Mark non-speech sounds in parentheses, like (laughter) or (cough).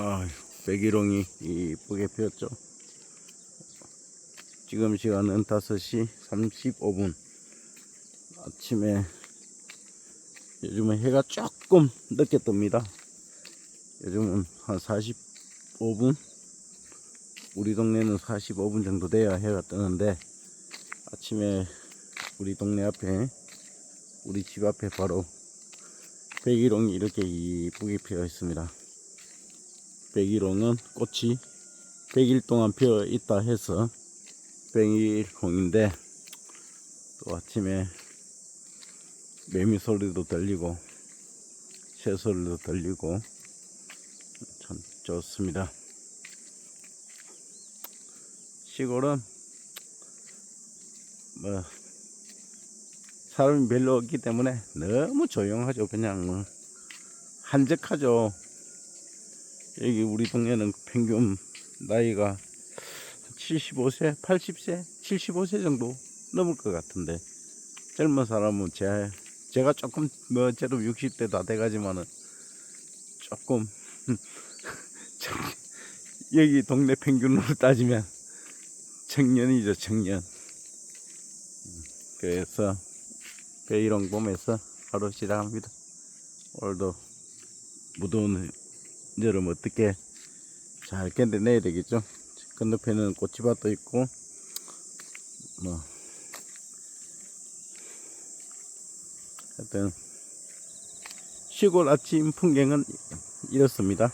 아, 백일홍이 이쁘게 피었죠. 지금 시간은 5시 35분. 아침에 요즘은 해가 조금 늦게 뜹니다. 요즘은 한 45분? 우리 동네는 45분 정도 돼야 해가 뜨는데 아침에 우리 동네 앞에 우리 집 앞에 바로 백일홍이 이렇게 이쁘게 피어 있습니다. 백일홍은 꽃이 100일 동안 피어 있다 해서 백일홍인데 또 아침에 매미 소리도 들리고 새 소리도 들리고 참 좋습니다. 시골은 뭐 사람이 별로 없기 때문에 너무 조용하죠. 그냥 뭐 한적하죠. 여기 우리 동네는 평균 나이가 75세, 80세, 75세 정도 넘을 것 같은데 젊은 사람은 제 제가 조금 뭐 저도 60대 다 돼가지만은 조금 (laughs) 청- 여기 동네 평균으로 따지면 청년이죠 청년. 음, 그래서 배이롱 봄에서 하루 시작합니다. 오늘도 무더운 여름 어떻게 잘 견뎌내야 되겠죠. 건너편에는 꽃이밭도 있고 뭐 하여튼 시골 아침 풍경은 이렇습니다.